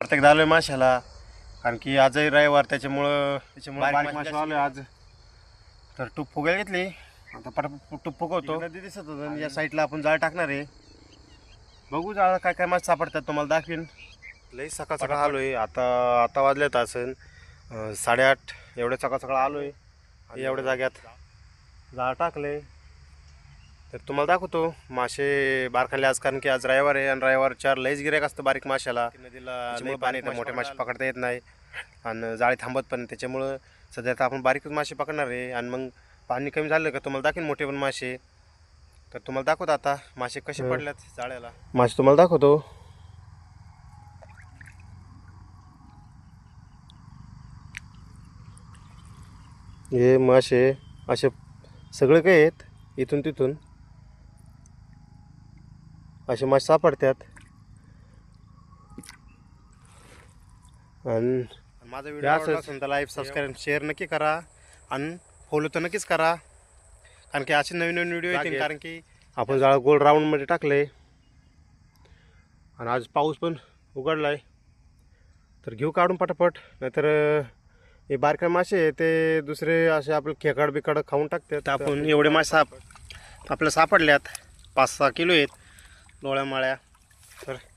प्रत्येक आलोय माशाला. कारण की आजही रविवार त्याच्यामुळं त्याच्यामुळे बारीक मासे आलोय आज. तर टूप फुगायला घेतली. आता पटापट टूप फुगवतो. नदी दिसत होतं आणि या साईडला आपण जाळ टाकणार आहे. बघू जाळ काय काय मासे सापडतात तुम्हाला दाखवीन. लई सकाळ सकाळ आलोय. आता आता वाजलेत असेल साडेआठ एवढे सकाळ सकाळ आलोय. एवढ्या जाग्यात जाळ टाकले तर तुम्हाला दाखवतो मासे बारखाले आज कारण की आज रविवार आहे आणि रविवार चार लईच गिरायक असतं बारीक माशाला. नदीला पाणी येतं मोठे मासे पकडता येत नाही आणि जाळी थांबत पण. त्याच्यामुळं सध्या तर आपण बारीकच मासे पकडणार आहे आणि मग पाणी कमी झालं का तुम्हाला दाखवेन मोठे पण मासे. तर तुम्हाला दाखवतो आता मासे कसे पडल्यात जाळ्याला. मासे तुम्हाला दाखवतो. हे मासे असे सगळे काय आहेत? इथून तिथून. असे मासे सापडतात. आणि माझा व्हिडिओ आवडला असेल तर लाईव्ह सबस्क्राईब शेअर नक्की करा. आणि फॉलो तर नक्कीच करा. कारण की असे नवीन नवीन व्हिडिओ येतील कारण की आपण जाळं गोल राऊंडमध्ये टाकले आणि आज पाऊस पण उघडला आहे तर घेऊ काढून पटापट. नाहीतर हे बारकाय मासे आहे, ते दुसरे असे आपले खेकाड बिकाड खाऊन टाकतात. आपण एवढे मासे साप आपल्याला सापडल्यात. पाच सहा किलो आहेत. ಲೋಳೆ ಮಾಳೆ ಸರಿ.